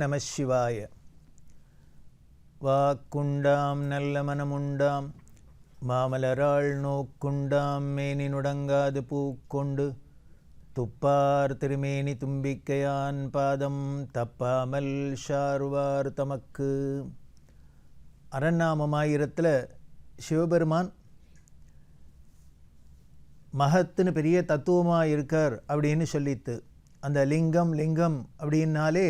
நம சிவாய. வாக்குண்டாம் நல்ல மனமுண்டாம். மாமலராள் நோக்குண்டாம் மேனி நுடங்காது பூக்கொண்டு. துப்பார் திருமேனி தும்பிக்கையான் பாதம் தப்பாமல் ஷார்வார் தமக்கு. அரண்நாமமாயிரத்தில் சிவபெருமான் மகத்துன்னு பெரிய தத்துவமாக இருக்கார் அப்படின்னு சொல்லித்து அந்த லிங்கம் லிங்கம் அப்படின்னாலே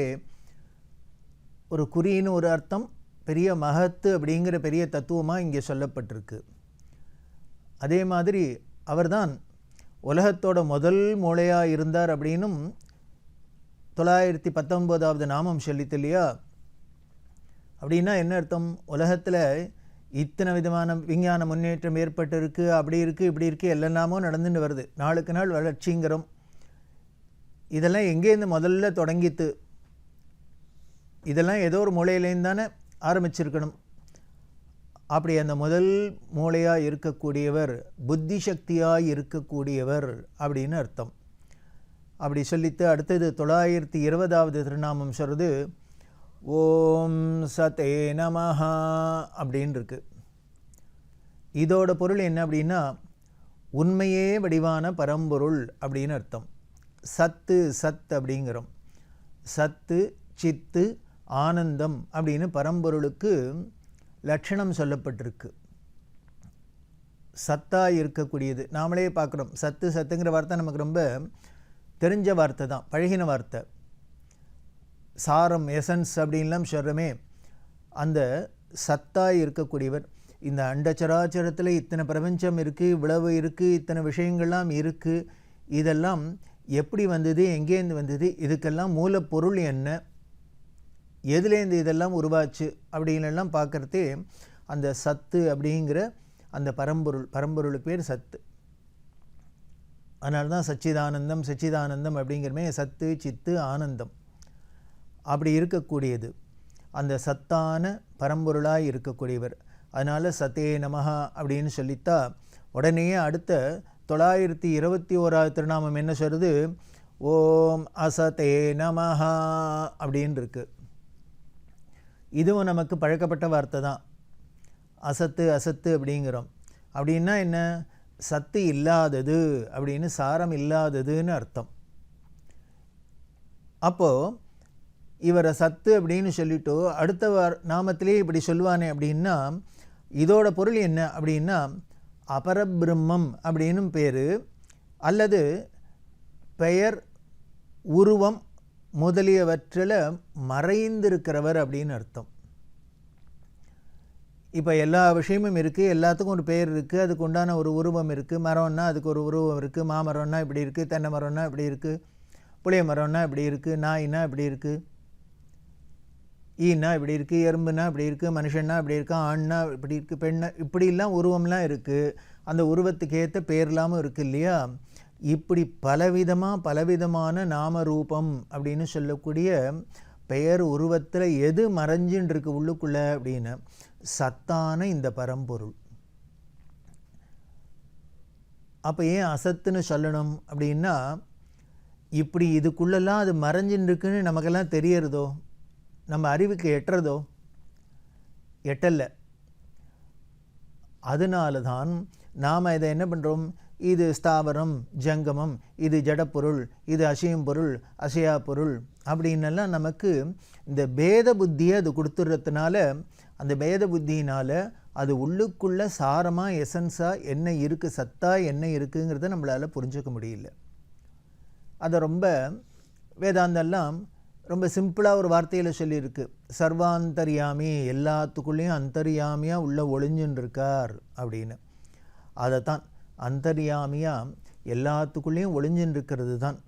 ஒரு குறின்னு ஒரு அர்த்தம் பெரிய மகத்து அப்படிங்கிற பெரிய தத்துவமாக இங்கே சொல்லப்பட்டிருக்கு. அதே மாதிரி அவர்தான் உலகத்தோட முதல் மூளையாக இருந்தார் அப்படின்னும் தொள்ளாயிரத்தி பத்தொம்போதாவது நாமம் சொல்லித்து இல்லையா? அப்படின்னா என்ன அர்த்தம்? உலகத்தில் இத்தனை விதமான விஞ்ஞான முன்னேற்றம் ஏற்பட்டிருக்கு அப்படி இருக்குது இப்படி இருக்குது எல்லாமோ நடந்துட்டு வருது. நாளுக்கு நாள் வளர்ச்சிங்கிறோம். இதெல்லாம் எங்கேருந்து முதல்ல தொடங்கித்து இதெல்லாம் ஏதோ ஒரு மூலையிலேருந்து தானே ஆரம்பிச்சிருக்கணும். அப்படி அந்த முதல் மூளையாக இருக்கக்கூடியவர் புத்தி சக்தியாக இருக்கக்கூடியவர் அப்படின்னு அர்த்தம். அப்படி சொல்லித்து அடுத்தது தொள்ளாயிரத்தி இருபதாவது திருநாமம் சொல்கிறது ஓம் சதே நமஹா அப்படின்னு இருக்கு. இதோட பொருள் என்ன அப்படின்னா உண்மையே வடிவான பரம்பொருள் அப்படின்னு அர்த்தம். சத்து சத் அப்படிங்கிறோம். சத்து சித்து ஆனந்தம் அப்படின்னு பரம்பொருளுக்கு லட்சணம் சொல்லப்பட்டிருக்கு. சத்தாக இருக்கக்கூடியது. நாமளே பார்க்குறோம். சத்து சத்துங்கிற வார்த்தை நமக்கு ரொம்ப தெரிஞ்ச வார்த்தை தான். பழகின வார்த்தை. சாரம் எசன்ஸ் அப்படின்லாம் சொல்கிறோமே அந்த சத்தாக இருக்கக்கூடியவர். இந்த அண்டச்சராச்சரத்தில் இத்தனை பிரபஞ்சம் இருக்குது இவ்வளவு இருக்குது இத்தனை விஷயங்கள்லாம் இருக்குது இதெல்லாம் எப்படி வந்தது எங்கேருந்து வந்தது இதுக்கெல்லாம் மூலப்பொருள் என்ன? எதுலேருந்து இதெல்லாம் உருவாச்சு அப்படின்லாம் பார்க்குறதே அந்த சத்து அப்படிங்கிற அந்த பரம்பொருள் பரம்பொருளுக்கு பேர் சத்து. அதனால தான் சச்சிதானந்தம் சச்சிதானந்தம் அப்படிங்கிறமே சத்து சித்து ஆனந்தம். அப்படி இருக்கக்கூடியது. அந்த சத்தான பரம்பொருளாக இருக்கக்கூடியவர். அதனால் சத்தே நமஹா அப்படின்னு சொல்லித்தா உடனே அடுத்த தொள்ளாயிரத்தி இருபத்தி ஓராவது திருநாமம் என்ன சொல்கிறது ஓம் அசதே நமஹா அப்படின்னு இருக்குது இதுவும் நமக்கு பழக்கப்பட்ட வார்த்தை தான். அசத்து அசத்து அப்படிங்கிறோம். அப்படின்னா என்ன? சத்து இல்லாதது அப்படின்னு சாரம் இல்லாததுன்னு அர்த்தம். அப்போது இவரை சத்து அப்படின்னு சொல்லிட்டு அடுத்த வார நாமத்திலேயே இப்படி சொல்லுவானே அப்படின்னா இதோட பொருள் என்ன அப்படின்னா அபரபிரம்மம் அப்படின்னும் பேர். அல்லது பெயர் உருவம் முதலியவற்றில் மறைந்திருக்கிறவர் அப்படின்னு அர்த்தம். இப்போ எல்லா விஷயமும் இருக்குது எல்லாத்துக்கும் ஒரு பெயர் இருக்குது அதுக்கு உண்டான ஒரு உருவம் இருக்குது மரம்னா அதுக்கு ஒரு உருவம் இருக்குது மாமரம்னா இப்படி இருக்குது தென்னை மரம்னா இப்படி இருக்குது புளிய மரம்னா இப்படி இருக்குது நாயினா இப்படி இருக்குது ஈனா இப்படி இருக்குது எறும்புனா இப்படி இருக்குது மனுஷன்னா இப்படி இருக்கான் ஆண்னா இப்படி இருக்குது பெண்ணா இப்படிலாம் உருவம்லாம் இருக்குது அந்த உருவத்துக்கு ஏற்ற பேர்லாமும் இருக்குது இல்லையா? இப்படி பலவிதமாக பலவிதமான நாம ரூபம் அப்படின்னு சொல்லக்கூடிய பெயர் உருவத்தில் எது மறைஞ்சின்னு இருக்கு உள்ளுக்குள்ளே அப்படின்னு சத்தான இந்த பரம்பொருள். அப்போ ஏன் அசத்துன்னு சொல்லணும் அப்படின்னா இப்படி இதுக்குள்ளெல்லாம் அது மறைஞ்சுன்னு இருக்குன்னு நமக்கெல்லாம் தெரியறதோ நம்ம அறிவுக்கு எட்டுறதோ எட்டலை அதனால தான் நாம் இதை என்ன பண்ணுறோம் இது ஸ்தாவரம் ஜங்கமம் இது ஜடப்பொருள் இது அசையும் பொருள் அசையா பொருள் அப்படின்னெல்லாம் நமக்கு இந்த பேத புத்தியை அது கொடுத்துட்றதுனால அந்த பேத புத்தியினால் அது உள்ளுக்குள்ளே சாரமாக எசன்ஸாக என்ன இருக்குது சத்தா என்ன இருக்குங்கிறத நம்மளால் புரிஞ்சுக்க முடியல. அதை ரொம்ப வேதாந்தெல்லாம் ரொம்ப சிம்பிளாக ஒரு வார்த்தையில் சொல்லியிருக்கு. சர்வாந்தரியாமி எல்லாத்துக்குள்ளேயும் அந்தரியாமியாக உள்ளே ஒளிஞ்சுன்னு இருக்கார் அப்படின்னு. அதை தான் அந்தரியாமியாக எல்லாத்துக்குள்ளேயும் ஒளிஞ்சின்னு இருக்கிறது தான்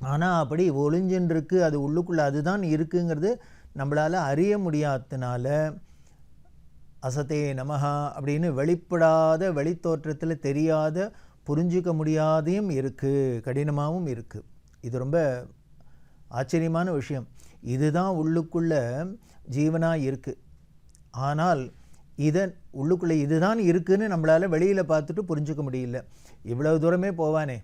ஆனால் அப்படி ஒளிஞ்சுன்னு அது உள்ளுக்குள்ளே அதுதான் இருக்குங்கிறது நம்மளால் அறிய முடியாததுனால அசத்தே நமஹா அப்படின்னு வெளிப்படாத வெளித்தோற்றத்தில் தெரியாத புரிஞ்சிக்க முடியாதையும் இருக்குது கடினமாகவும் இருக்குது இது ரொம்ப ஆச்சரியமான விஷயம். இதுதான் உள்ளுக்குள்ளே ஜீவனாக இருக்குது ஆனால் இதை உள்ளுக்குள்ளே இதுதான் இருக்குதுன்னு நம்மளால் வெளியில் பார்த்துட்டு புரிஞ்சுக்க முடியல. இவ்வளவு தூரமே போவானே.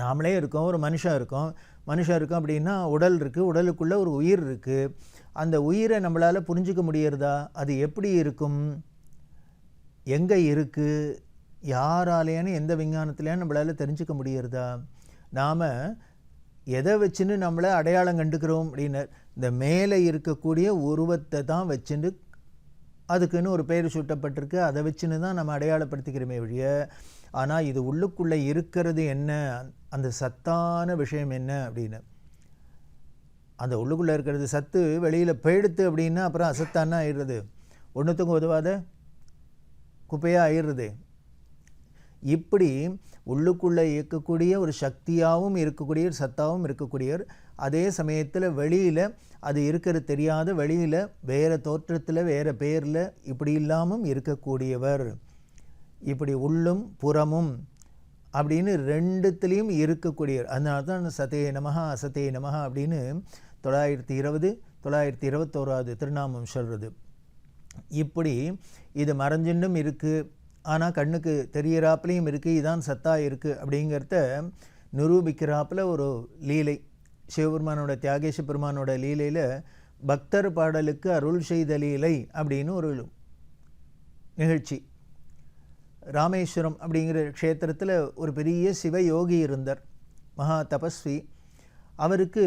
நாமளே இருக்கோம் ஒரு மனுஷன் இருக்கோம். மனுஷன் இருக்கோம் அப்படின்னா உடல் இருக்குது உடலுக்குள்ளே ஒரு உயிர் இருக்குது அந்த உயிரை நம்மளால் புரிஞ்சுக்க முடியறதா? அது எப்படி இருக்கும்? எங்கே இருக்குது யாராலேன்னு எந்த விஞ்ஞானத்துலேயும் நம்மளால் தெரிஞ்சுக்க முடியறதா? நாம் எதை வச்சுன்னு நம்மளை அடையாளம் கண்டுக்கிறோம் அப்படின்னு இந்த மேலே இருக்கக்கூடிய உருவத்தை தான் வச்சுட்டு அதுக்குன்னு ஒரு பெயர் சூட்டப்பட்டிருக்கு. அதை வச்சுன்னு தான் நம்ம அடையாளப்படுத்திக்கிறோமே ஒழிய ஆனால் இது உள்ளுக்குள்ளே இருக்கிறது என்ன? அந்த சத்தான விஷயம் என்ன அப்படின்னு. அந்த உள்ளுக்குள்ளே இருக்கிறது சத்து வெளியில் போயிடுத்து அப்படின்னா அப்புறம் அசத்தானா ஆயிடுறது. ஒன்றுத்துக்கும் உதவாத குப்பையாக ஆயிடுறது. இப்படி உள்ளுக்குள்ளே இயக்கக்கூடிய ஒரு சக்தியாகவும் இருக்கக்கூடிய ஒரு சத்தாகவும் இருக்கக்கூடியவர் அதே சமயத்தில் வெளியில் அது இருக்கிறது தெரியாத வெளியில் வேறு தோற்றத்தில் வேறு பேரில் இப்படி இல்லாமல் இருக்கக்கூடியவர். இப்படி உள்ளும் புறமும் அப்படின்னு ரெண்டுத்துலேயும் இருக்கக்கூடியவர். அதனால தான் சதே நமகா அசதே நமகா அப்படின்னு தொள்ளாயிரத்தி இருபது தொள்ளாயிரத்தி இருபத்தோராவது திருநாமம் சொல்கிறது இப்படி இது மறைஞ்சின்னும் இருக்குது ஆனால் கண்ணுக்கு தெரியறாப்புலையும் இருக்குது இதான் சத்தாக இருக்குது அப்படிங்கிறத நிரூபிக்கிறாப்புல ஒரு லீலை. சிவபெருமானோட தியாகேஷ பெருமானோட லீலையில் பக்தர் பாடலுக்கு அருள் செய்த லீலை அப்படின்னு ஒரு நிகழ்ச்சி. ராமேஸ்வரம் அப்படிங்கிற க்ஷேத்திரத்தில் ஒரு பெரிய சிவயோகி இருந்தார் மகா தபஸ்வி. அவருக்கு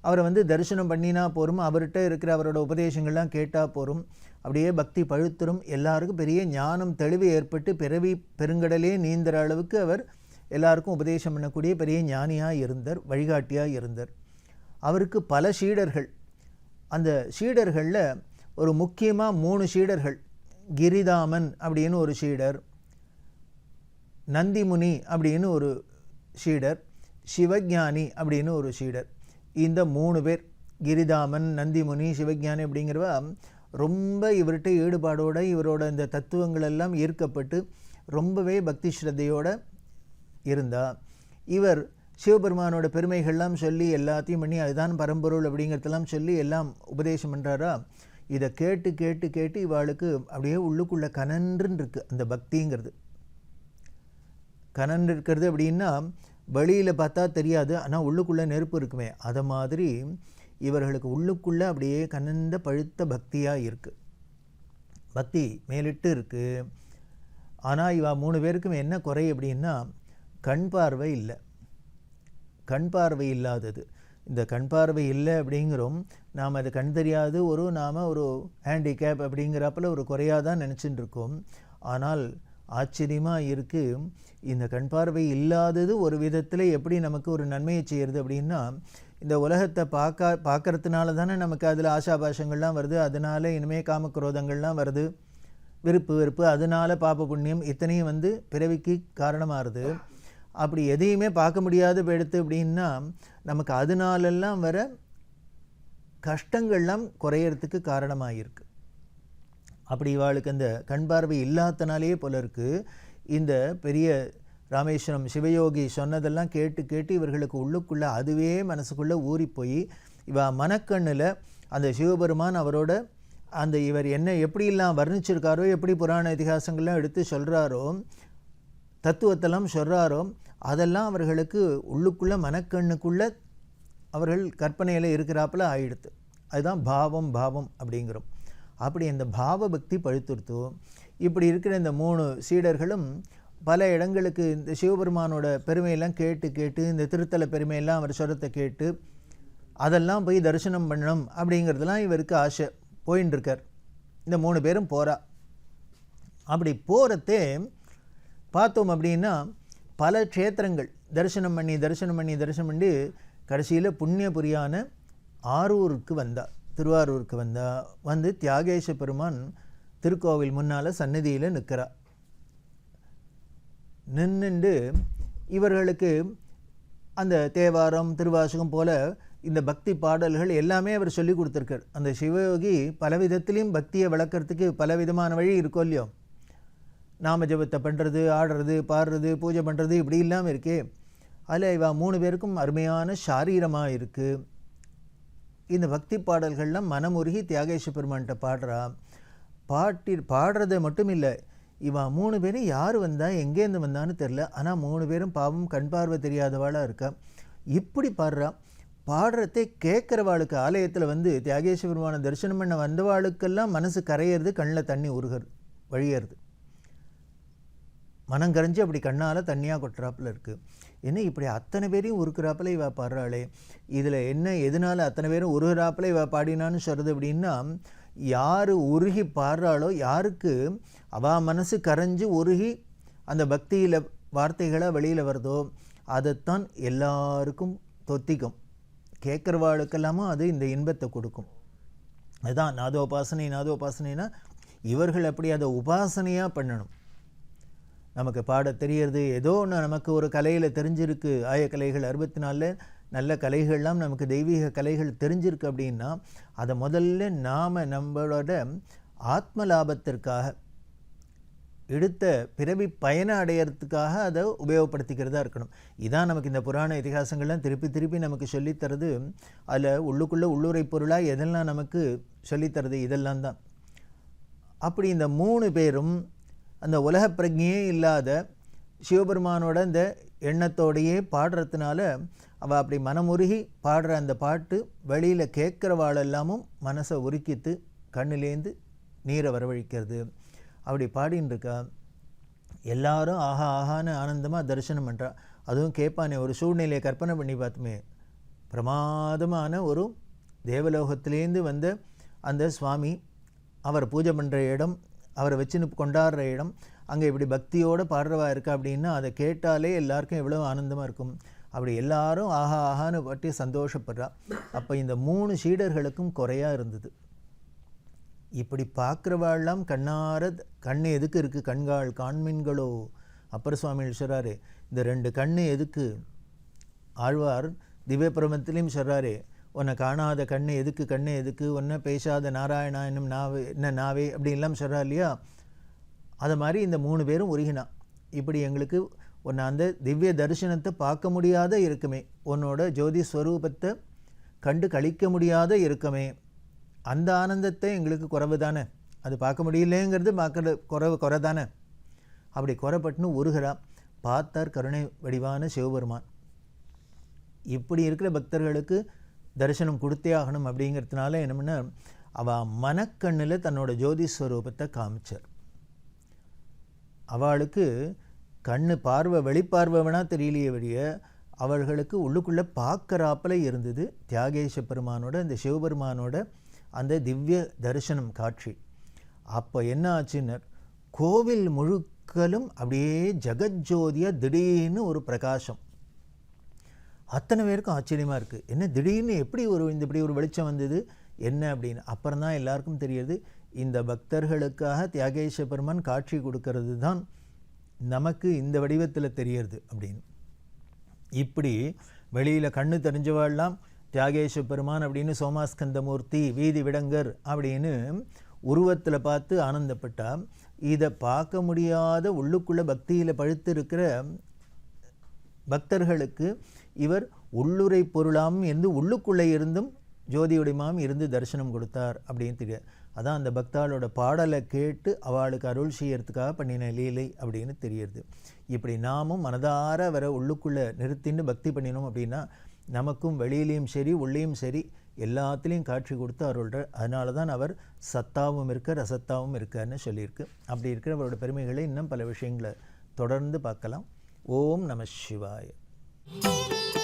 அவரை வந்து தரிசனம் பண்ணினா போரும் அவர்கிட்ட இருக்கிற அவரோட உபதேசங்கள்லாம் கேட்டால் போரும். அப்படியே பக்தி பழுத்தரும். எல்லாருக்கும் பெரிய ஞானம் தெளிவு ஏற்பட்டு பிறவி பெருங்கடலே நீந்துற அளவுக்கு அவர் எல்லாருக்கும் உபதேசம் பண்ணக்கூடிய பெரிய ஞானியாக இருந்தார் வழிகாட்டியாக இருந்தார். அவருக்கு பல சீடர்கள். அந்த சீடர்களில் ஒரு முக்கியமாக மூணு சீடர்கள். கிரிதாமன் அப்படின்னு ஒரு சீடர். நந்திமுனி அப்படின்னு ஒரு சீடர். சிவஜானி அப்படின்னு ஒரு சீடர். இந்த மூணு பேர் கிரிதாமன் நந்திமுனி சிவஜானி அப்படிங்கிறவ ரொம்ப இவர்கிட்ட ஈடுபாடோடு இவரோட இந்த தத்துவங்கள் எல்லாம் ஈர்க்கப்பட்டு ரொம்பவே பக்தி ஸ்ரத்தையோடு இருந்தா. இவர் சிவபெருமானோட பெருமைகள்லாம் சொல்லி எல்லாத்தையும் பண்ணி அதுதான் பரம்பொருள் அப்படிங்கிறதெல்லாம் சொல்லி எல்லாம் உபதேசம் பண்ணுறாரா இதை கேட்டு கேட்டு கேட்டு இவாளுக்கு அப்படியே உள்ளுக்குள்ள கனன்றுன்னு இருக்கு அந்த பக்திங்கிறது. கனன் இருக்கிறது அப்படின்னா வெளியில் பார்த்தா தெரியாது. ஆனால் உள்ளுக்குள்ளே நெருப்பு இருக்குமே. அதை மாதிரி இவர்களுக்கு உள்ளுக்குள்ளே அப்படியே கனந்த பழுத்த பக்தியாக இருக்குது பக்தி மேலிட்டு இருக்குது ஆனால் இவா மூணு பேருக்கும் என்ன குறை அப்படின்னா கண் பார்வை இல்லை. கண் பார்வை இல்லாதது. இந்த கண் பார்வை இல்லை அப்படிங்கிறோம். நாம் அது கண் தெரியாது ஒரு நாம் ஒரு ஹேண்டிகேப் அப்படிங்கிறப்பல ஒரு குறையாக தான் நினச்சிட்டு இருக்கோம். ஆனால் ஆச்சரியமாக இருக்குது இந்த கண் பார்வை இல்லாதது ஒரு விதத்தில் எப்படி நமக்கு ஒரு நன்மையை செய்கிறது அப்படின்னா இந்த உலகத்தை பார்க்க பார்க்கறதுனால தானே நமக்கு அதில் ஆஷாபாஷங்கள்லாம் வருது அதனால இனிமே காமக்ரோதங்கள்லாம் வருது. விருப்பு வெறுப்பு அதனால பாப புண்ணியம் இத்தனையும் வந்து பிறவிக்கு காரணமாகுது அப்படி எதையுமே பார்க்க முடியாத போயிடுத்து அப்படின்னா நமக்கு அதனாலெல்லாம் வர கஷ்டங்கள்லாம் குறையறதுக்கு காரணமாகிருக்கு அப்படி இவாளுக்கு அந்த கண் பார்வை இல்லாதனாலேயே போல இருக்குது இந்த பெரிய ராமேஸ்வரம் சிவயோகி சொன்னதெல்லாம் கேட்டு கேட்டு இவர்களுக்கு உள்ளுக்குள்ளே அதுவே மனசுக்குள்ளே ஊறி போய் இவ மனக்கண்ணில் அந்த சிவபெருமான் அவரோட அந்த இவர் என்ன எப்படியெல்லாம் வர்ணிச்சிருக்காரோ எப்படி புராண இதிகாசங்கள்லாம் எடுத்து சொல்கிறாரோ தத்துவத்தெல்லாம் சொல்கிறாரோ அதெல்லாம் அவர்களுக்கு உள்ளுக்குள்ளே மனக்கண்ணுக்குள்ளே அவர்கள் கற்பனையில் இருக்கிறாப்புல ஆயிடுத்து. அதுதான் பாவம் பாவம் அப்படிங்கிறோம். அப்படி இந்த பாவ பக்தி பழுத்துருத்தோ இப்படி இருக்கிற இந்த மூணு சீடர்களும் பல இடங்களுக்கு இந்த சிவபெருமானோட பெருமையெல்லாம் கேட்டு கேட்டு இந்த திருத்தல பெருமையெல்லாம் அவர் சொரத்தை கேட்டு அதெல்லாம் போய் தரிசனம் பண்ணணும் அப்படிங்கிறதுலாம் இவருக்கு ஆசை. போயின்னு இருக்கார் இந்த மூணு பேரும் போகிறா அப்படி போகிறதே பார்த்தோம் அப்படின்னா பல க்ஷேத்திரங்கள். தரிசனம் பண்ணி தரிசனம் பண்ணி தரிசனம் பண்ணி கடைசியில் புண்ணியபுரியான ஆரூருக்கு வந்தா திருவாரூருக்கு வந்தா வந்து தியாகேச பெருமான் திருக்கோவில் முன்னால் சன்னதியில் நிற்கிறா நின்றுண்டு இவர்களுக்கு அந்த தேவாரம் திருவாசகம் போல இந்த பக்தி பாடல்கள் எல்லாமே அவர் சொல்லி கொடுத்துருக்கார். அந்த சிவயோகி பல விதத்திலையும் பக்தியை வளர்க்குறதுக்கு பல விதமான வழி இருக்கோ இல்லையோ? நாம ஜபத்தை பண்ணுறது ஆடுறது பாடுறது பூஜை பண்ணுறது இப்படி இல்லாமல் இருக்கே. அதில் இவா மூணு பேருக்கும் அருமையான சாரீரமாக இருக்குது இந்த பக்தி பாடல்கள்லாம் மனமுருகி தியாகேஷ பெருமான்கிட்ட பாடுறா. பாட்டி பாடுறது மட்டும் இல்லை இவன் மூணு பேரும் யார் வந்தால் எங்கேருந்து வந்தான்னு தெரில ஆனால் மூணு பேரும் பாவம் கண் பார்வை தெரியாதவாளாக இருக்கா. இப்படி பாடுறா. பாடுறதே கேட்குறவாளுக்கு ஆலயத்தில் வந்து தியாகேஸ்வரமான தரிசனம் பண்ண வந்தவாளுக்கெல்லாம் மனசு கரையிறது கண்ணில் தண்ணி உருகிறது வழியறது. மனம் கரைஞ்சு அப்படி கண்ணால் தண்ணியாக கொட்டுறாப்புல இருக்குது என்ன இப்படி அத்தனை பேரையும் உருக்குறாப்பில் இவ பாடுறாளே? இதில் என்ன எதனால அத்தனை பேரும் உருகிறாப்பில் இவ பாடினான்னு சொல்கிறது அப்படின்னா யார் உருகி பாடுறாளோ யாருக்கு அவா மனசு கரைஞ்சி உருகி அந்த பக்தியில் வார்த்தைகளாக வெளியில் வருதோ அதைத்தான் எல்லாருக்கும் தொத்திக்கும். கேட்குறவாளுக்கெல்லாமும் அது இந்த இன்பத்தை கொடுக்கும். அதுதான் நாதோபாசனை நாதோபாசனைனா இவர்கள் அப்படி அதை உபாசனையாக பண்ணணும். நமக்கு பாட தெரியறது. ஏதோ ஒன்று நமக்கு ஒரு கலையில் தெரிஞ்சிருக்கு. ஆய கலைகள் அறுபத்தி நாலில் நல்ல கலைகள்லாம் நமக்கு தெய்வீக கலைகள் தெரிஞ்சிருக்கு அப்படின்னா அதை முதல்ல நாம் நம்மளோட ஆத்ம லாபத்திற்காக எடுத்த பிறவி பயனை அடையிறதுக்காக அதை உபயோகப்படுத்திக்கிறதா இருக்கணும். இதான் நமக்கு இந்த புராண இதிகாசங்கள்லாம் திருப்பி திருப்பி நமக்கு சொல்லித்தரது. அதில் உள்ளுக்குள்ளே உள்ளுரை பொருளாக எதெல்லாம் நமக்கு சொல்லித்தரது? இதெல்லாம் தான். அப்படி இந்த மூணு பேரும் அந்த உலக பிரஜையே இல்லாத சிவபெருமானோட அந்த எண்ணத்தோடையே பாடுறதுனால அவள் அப்படி மனமுருகி பாடுற அந்த பாட்டு வெளியில் கேட்குறவாளெல்லாமும் மனசை உருக்கித்து கண்ணிலேந்து நீரை வரவழிக்கிறது. அப்படி பாடின்னு இருக்கா எல்லாரும் ஆஹா ஆஹான்னு ஆனந்தமாக தரிசனம் பண்ணுறா அதுவும் கேட்பானே ஒரு சூழ்நிலையை கற்பனை பண்ணி பார்த்துமே. பிரமாதமான ஒரு தேவலோகத்திலேருந்து வந்த அந்த சுவாமி அவர் பூஜை பண்ணுற இடம் அவரை வச்சுன்னு கொண்டாடுற இடம். அங்கே இப்படி பக்தியோடு பாடுறவா இருக்கா அப்படின்னா அதை கேட்டாலே எல்லாருக்கும் எவ்வளோ ஆனந்தமாக இருக்கும். அப்படி எல்லாரும் ஆஹா ஆஹான்னு பற்றி சந்தோஷப்படுறா. அப்போ இந்த மூணு சீடர்களுக்கும் குறையாக இருந்தது. இப்படி பார்க்குறவாள்லாம் கண்ணார கண் எதுக்கு இருக்குது கண்காள் காண்மீன்களோ? அப்பர் சுவாமி சொல்கிறாரு இந்த ரெண்டு கண் எதுக்கு? ஆழ்வார் திவ்ய பிரமத்திலையும் சொல்கிறாரு உன்னை காணாத கண்ணு எதுக்கு கண்ணு எதுக்கு ஒன்றை பேசாத நாராயணா என்னும் நாவே என்ன நாவே அப்படின்லாம் சொல்கிறா இல்லையா? அது மாதிரி இந்த மூணு பேரும் உருகினா. இப்படி எங்களுக்கு உன்னை அந்த திவ்ய தரிசனத்தை பார்க்க முடியாத இருக்குமே. உன்னோட ஜோதி ஸ்வரூபத்தை கண்டு கழிக்க முடியாத இருக்குமே. அந்த ஆனந்தத்தை எங்களுக்கு குறைவு தானே. அது பார்க்க முடியலேங்கிறது பார்க்குற குறைவு குறை தானே. அப்படி குறைப்பட்டுன்னு உருகிறா. பார்த்தார் கருணை வடிவான சிவபெருமான். இப்படி இருக்கிற பக்தர்களுக்கு தரிசனம் கொடுத்தே ஆகணும் அப்படிங்கிறதுனால என்னமுன்னா அவள் மனக்கண்ணில் தன்னோட ஜோதி ஸ்வரூபத்தை காமிச்சார். அவளுக்கு கண்ணு பார்வை வெளிப்பார்வை வேணால் தெரியலையே வழிய அவர்களுக்கு உள்ளுக்குள்ளே பார்க்குறாப்பில் இருந்தது தியாகேஷ பெருமானோட இந்த சிவபெருமானோட அந்த திவ்ய தரிசனம் காட்சி. அப்போ என்ன ஆச்சுன்னர் கோவில் முழுக்கலும் அப்படியே ஜெகஜோதியாக திடீர்னு ஒரு பிரகாசம். அத்தனை பேருக்கும் ஆச்சரியமாக இருக்குது என்ன திடீர்னு எப்படி ஒரு இந்த இப்படி ஒரு வெளிச்சம் வந்தது? என்ன அப்படின்னு. அப்புறம் தான் எல்லாருக்கும் தெரியுது இந்த பக்தர்களுக்காக தியாகேஷ பெருமான் காட்சி கொடுக்கறது தான் நமக்கு இந்த வடிவத்தில் தெரியறது அப்படின்னு. இப்படி வெளியில் கண்ணு தெரிஞ்சவாள்லாம் தியாகேஷ பெருமான் அப்படின்னு சோமாஸ்கந்தமூர்த்தி வீதி விடங்கர் அப்படின்னு உருவத்தில் பார்த்து ஆனந்தப்பட்டா இதை பார்க்க முடியாத உள்ளுக்குள்ளே பக்தியில் பழுத்து இருக்கிற பக்தர்களுக்கு இவர் உள்ளுரை பொருளாம் இருந்து உள்ளுக்குள்ளே இருந்தும் ஜோதியுடையமாம் இருந்து தரிசனம் கொடுத்தார் அப்படின்னு தெரியாது. அதான் அந்த பக்தாளோட பாடலை கேட்டு அவளுக்கு அருள் செய்யறதுக்காக பண்ணின லீலை அப்படின்னு தெரியுது இப்படி நாமும் மனதார வர உள்ளுக்குள்ளே நிறுத்தின்னு பக்தி பண்ணினோம் அப்படின்னா நமக்கும் வெளியிலையும் சரி உள்ளேயும் சரி எல்லாத்துலேயும் காட்சி கொடுத்து அருள்ற அதனால தான் அவர் சத்தாவும் இருக்க ரசத்தாவும் இருக்கார்னு சொல்லியிருக்கு. அப்படி இருக்கிற அவரோட பெருமைகளை இன்னும் பல விஷயங்களை தொடர்ந்து பார்க்கலாம். ஓம் நம சிவாய. Música